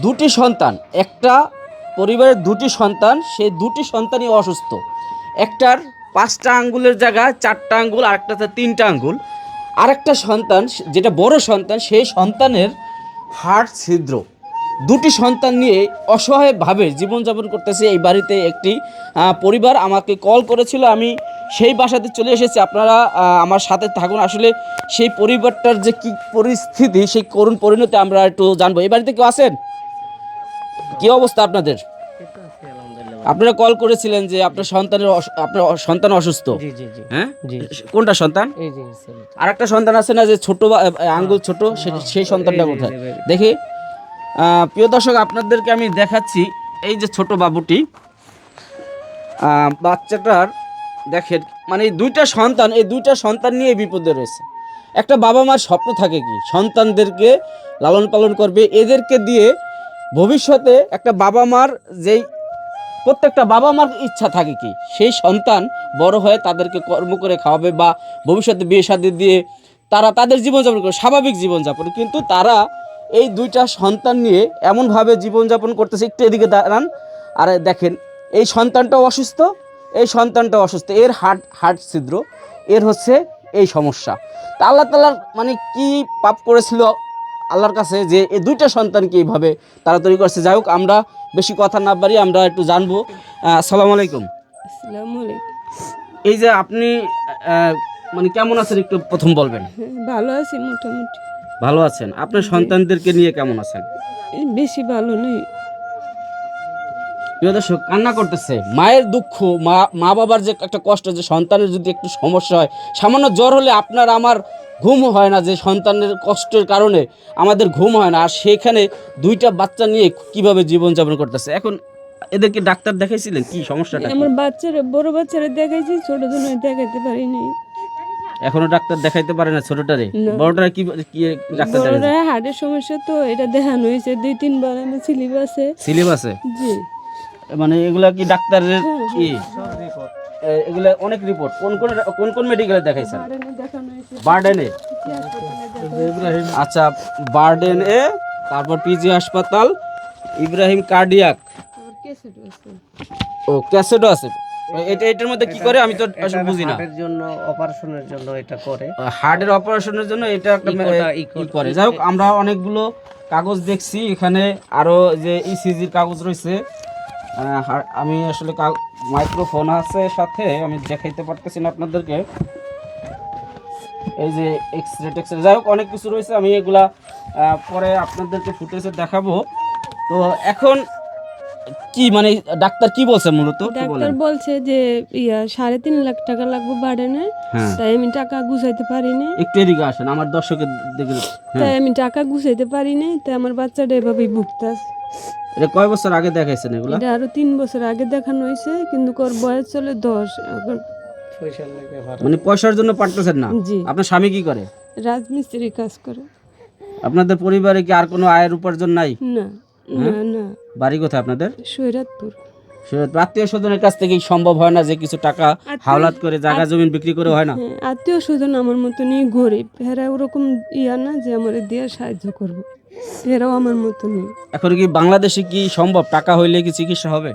দুটি সন্তান। একটা পরিবারের দুটি সন্তান, সেই দুটি সন্তানই অসুস্থ। একটার পাঁচটা আঙ্গুলের জায়গায় চারটা আঙ্গুল আর একটাতে তিনটা আঙ্গুল। আরেকটা সন্তান, যেটা বড় সন্তান, সেই সন্তানের হাড় ছিদ্র। দুটি সন্তান নিয়ে অসহায়ভাবে জীবনযাপন করতেছে এই বাড়িতে একটি পরিবার। আমাকে কল করেছিল, আমি সেই বাসাতে চলে এসেছি। আপনারা আমার সাথে থাকুন। আসলে সেই পরিবারটার যে কি পরিস্থিতি, সেই করুণ পরিণতি আমরা একটু জানব। এই বাড়িতে কেউ আছেন? কি অবস্থা আপনাদের? আপনারা কল করেছিলেন যে আপনার সন্তানের আপনার সন্তান অসুস্থ। জি জি জি। হ্যাঁ? জি। কোনটা সন্তান? এই যে ছেলে আর একটা সন্তান আছে না যে ছোট আঙ্গুল ছোট সেই সন্তানটা কোথায়? দেখি। প্রিয় দর্শক আপনাদেরকে আমি দেখাচ্ছি এই যে ছোট বাবুটি। আহ, বাচ্চাটার দেখেন মানে এই দুইটা সন্তান এই দুইটা সন্তান নিয়ে বিপদে রয়েছে। একটা বাবা মার স্বপ্ন থাকে কি? সন্তানদেরকে লালন পালন করবে এদেরকে দিয়ে ভবিষ্যতে একটা বাবা মার যেই প্রত্যেকটা বাবা মার ইচ্ছা থাকে কি? সেই সন্তান বড় হয়ে তাদেরকে কর্ম করে খাওয়াবে বা ভবিষ্যতে বিয়ে শাদী দিয়ে তারা তাদের জীবনযাপন করে স্বাভাবিক জীবনযাপন। কিন্তু তারা এই দুইটা সন্তান নিয়ে এমনভাবে জীবনযাপন করতেছে, একটু এদিকে দাঁড়ান। আর দেখেন, এই সন্তানটাও অসুস্থ, এই সন্তানটাও অসুস্থ। এর হার্ট হার্ট ছিদ্র, এর হচ্ছে এই সমস্যা। তা আল্লাহ তালার মানে কি পাপ করেছিল আল্লাহর কাছে যে এই দুইটা সন্তানকে এইভাবে তাড়াতাড়ি করছে। যাই হোক আমরা বেশি কথা না পারি আমরা একটু জানব। আসসালামু আলাইকুম। এই যে আপনি মানে কেমন আছেন একটু প্রথম বলবেন? হ্যাঁ, ভালো আছি মোটামুটি। ভালো আছেন। আপনার সন্তানদেরকে নিয়ে কেমন আছেন? বেশি ভালো নেই। প্রিয় দর্শক কান্না করতেছে। মায়ের দুঃখ মা মা বাবার যে একটা কষ্ট যে সন্তানের যদি একটু সমস্যা হয় সামান্য জ্বর হলে আপনার আমার ঘুম হয় না যে সন্তানের কষ্টের কারণে আমাদের ঘুম হয় না। আর সেখানে দুইটা বাচ্চা নিয়ে কীভাবে জীবনযাপন করতেছে? এখন এদেরকে ডাক্তার দেখাইছিলেন? কি সমস্যাটা? আমার বাচ্চারা বড় বাচ্চারা দেখাইছি ছোট জন্য দেখাইতে পারিনি। এখনও ডাক্তার দেখাইতে পারে না ছোটটারে। বড়টারে কি কি ডাক্তার দেখাইছে? বড়রা হার্টের সমস্যা তো এটা দেখানো হয়েছে। দুই তিনবার আমার সিলেবাসে সিলেবাসে জি। মানে এগুলা কি ডাক্তারের হ্যাঁ, কি? এগুলা অনেক রিপোর্ট কোন কোন কোন কোন মেডিকেলে দেখাইছেন? বার্ডেনে? আচ্ছা বার্ডেন এ তারপর পিজি হাসপাতাল ইব্রাহিম কার্ডিয়াক। ও ক্যাসেটও আছে। এটা এটার মধ্যে কি করে? আমি তো আসলে বুঝি না। হার্টের জন্য অপারেশনের জন্য এটা করে। হার্টের অপারেশনের জন্য এটা একটা করে। যাই হোক আমরা অনেকগুলো কাগজ দেখছি। এখানে আরও যে ইসিজির কাগজ রয়েছে আমি আসলে মাইক্রোফোন আছে সাথে, আমি দেখাইতে পারতেছি না আপনাদেরকে। এই যে এক্স রে টেক্স যাই হোক, অনেক কিছু রয়েছে, আমি এগুলা পরে আপনাদেরকে ফুটেজে দেখাবো। তো এখন কি মানে ডাক্তার কি বলছে মূলত? ডাক্তার বলছে যে ইয়া সাড়ে তিন লাখ টাকা লাগবে বাড়েনে হ্যাঁ। তাই আমি টাকা গুছাইতে পারিনি একটু এদিকে আসেন আমার দর্শকের দিকে হ্যাঁ। তাই আমি টাকা গুছাইতে পারিনি তাই আমার বাচ্চাটা এভাবেই ভুগতাছে এটা কয় বছর আগে দেখাইছেন এগুলা? এটা আরও তিন বছর আগে দেখানো হয়েছে কিন্তু ওর বয়স চলে দশ এখন পয়সা লাগে মানে পয়সার জন্য পারতেছেন না? জি। আপনার স্বামী কি করে? রাজমিস্ত্রি কাজ করে। আপনাদের পরিবারে কি আর কোনো আয়ের উপার্জন নাই? না? না? না বাড়ি কোথায় আপনাদের? সৈরাতপুর। আত্মীয় স্বজনের কাছ থেকে সম্ভব হয় না যে কিছু টাকা হাওলাত করে জায়গা জমিন বিক্রি করে হয় না? হ্যাঁ আত্মীয় স্বজন আমার মতনই গরিব। এরা ওরকম ইয়া না যে আমার দিয়ে সাহায্য করব। এরাও আমার মতনই। এখন কি বাংলাদেশে কি সম্ভব? টাকা হইলে কি চিকিৎসা হবে?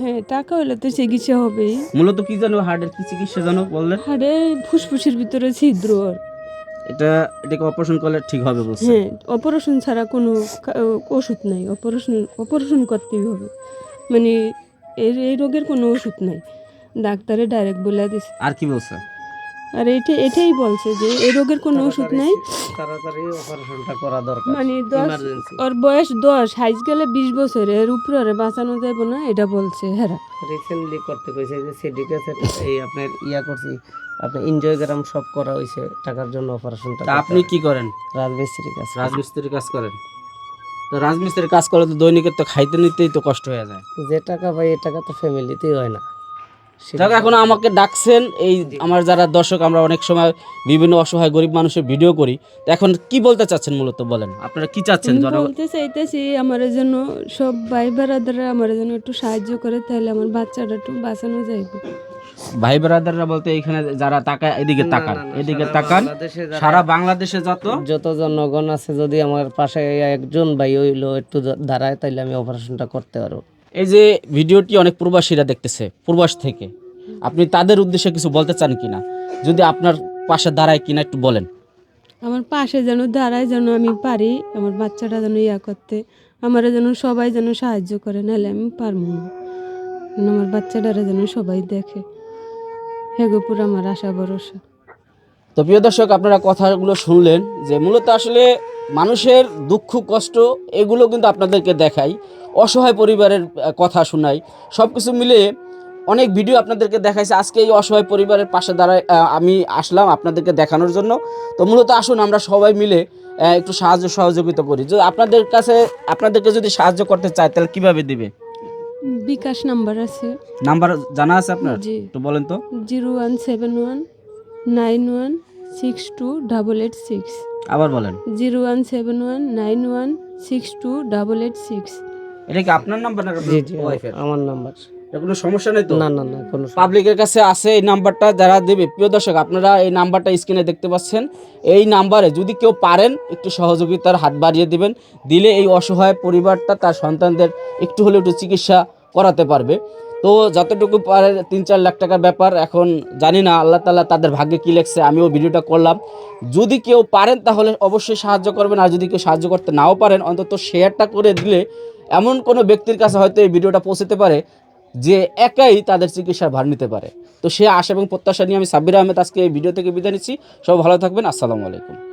হ্যাঁ টাকা হলে তো চিকিৎসা হবেই। মূলত কি জানো হার্টের কি চিকিৎসা জানো বললেন? হাড়ে ফুসফুসের ভিতরে ছিদ্র ওর। এটা এটাকে অপারেশন করলে ঠিক হবে বলছে। হ্যাঁ অপারেশন ছাড়া কোনো ওষুধ নাই। অপারেশন অপারেশন করতেই হবে। মানে এই এই রোগের কোনো ওষুধ নাই। ডাক্তারে ডাইরেক্ট বলে দিছে। আর কি বলছে? আর এটা এটাই বলছে যে এই রোগের কোনো ওষুধ নাই। তাড়াতাড়ি অপারেশনটা করা দরকার। মানে দশ ওর বয়স দশ হাইজ গেলে বিশ বছর এর উপরে বাঁচানো যাবে না এটা বলছে হ্যাঁ রিসেন্টলি করতে কইছে যে সিডিকে এই আপনার ইয়া করছি আপনার এনজয় গ্রাম সব করা হইছে টাকার জন্য অপারেশনটা তা আপনি কি করেন? রাজমিস্ত্রি কাজ রাজমিস্ত্রির কাজ করেন। তো রাজমিস্ত্রির কাজ করলে তো দৈনিকের তো খাইতে নিতেই তো কষ্ট হয়ে যায়। যে টাকা পাই এই টাকা তো ফ্যামিলিতেই হয় না। যাক এখন আমাকে ডাকছেন এই আমার যারা দর্শক আমরা অনেক সময় বিভিন্ন অসহায় গরিব মানুষের ভিডিও করি। তো এখন কি বলতে চাচ্ছেন মূলত বলেন? আপনারা কি চাচ্ছেন? বলতে চাইতেছি আমার জন্য সব ভাই বেড়াদাররা আমার জন্য একটু সাহায্য করে তাহলে আমার বাচ্চাটা একটু বাঁচানো যাইবে। ভাই ব্রাদাররা বলতে এখানে যারা তাকায় এদিকে তাকান এদিকে তাকান। সারা বাংলাদেশে যত যত জনগণ আছে যদি আমার পাশে একজন ভাই হইল একটু দাঁড়ায় তাইলে আমি অপারেশনটা করতে পারব। এই যে ভিডিওটি অনেক প্রবাসীরা দেখতেছে প্রবাস থেকে। আপনি তাদের উদ্দেশ্যে কিছু বলতে চান কিনা? যদি আপনার পাশে দাঁড়ায় কিনা একটু বলেন। আমার পাশে যেন দাঁড়ায় যেন আমি পারি আমার বাচ্চাটা যেন ইয়া করতে আমার যেন সবাই যেন সাহায্য করে নাহলে আমি পারব না। আমার বাচ্চাটারা যেন সবাই দেখে। হেগোপুর আমার আশা, ভরসা। তো প্রিয় দর্শক, আপনারা কথাগুলো শুনলেন যে মূলত আসলে মানুষের দুঃখ, কষ্ট, এগুলো কিন্তু আপনাদেরকে দেখাই। অসহায় পরিবারের কথা শোনাই। সব কিছু মিলে অনেক ভিডিও আপনাদেরকে দেখাইছে। আজকে এই অসহায় পরিবারের পাশে দাঁড়ায় আমি আসলাম আপনাদেরকে দেখানোর জন্য। তো মূলত আসুন, আমরা সবাই মিলে একটু সাহায্য, সহযোগিতা করি। যদি আপনাদের কাছে, আপনাদেরকে যদি সাহায্য করতে চায়, তাহলে কীভাবে দিবে? বিকাশ নাম্বার আছে। নাম্বার জানা আছে আপনার? জি। একটু বলেন তো। Zero one seven one nine one six two double eight six. আবার বলেন। Zero one seven one nine one six two double eight six. এটা কি আপনার নাম্বার না জি জি আমার নাম্বার। কোনো সমস্যা নেই তো? না না না কোনো পাবলিকের কাছে আছে এই নাম্বারটা যারা দেবে। প্রিয় দর্শক আপনারা এই নাম্বারটা স্ক্রিনে দেখতে পাচ্ছেন। এই নাম্বারে যদি কেউ পারেন একটু সহযোগিতার হাত বাড়িয়ে দিবেন। দিলে এই অসহায় পরিবারটা তার সন্তানদের একটু হলেও একটু চিকিৎসা করাতে পারবে। তো যতটুকু পারে তিন চার লাখ টাকার ব্যাপার এখন জানি না আল্লাহ তালা তাদের ভাগ্যে কী লেখছে আমিও ভিডিওটা করলাম। যদি কেউ পারেন তাহলে অবশ্যই সাহায্য করবেন। আর যদি কেউ সাহায্য করতে নাও পারেন অন্তত শেয়ারটা করে দিলে এমন কোনো ব্যক্তির কাছে হয়তো এই ভিডিওটা পৌঁছতে পারে যে একাই তাদের চিকিৎসার ভার নিতে পারে। তো সে আশা এবং প্রত্যাশা নিয়ে আমি সাব্বির আহমেদ আজকে এই ভিডিও থেকে বিদায় নিচ্ছি। সব ভালো থাকবেন। আসসালামু আলাইকুম।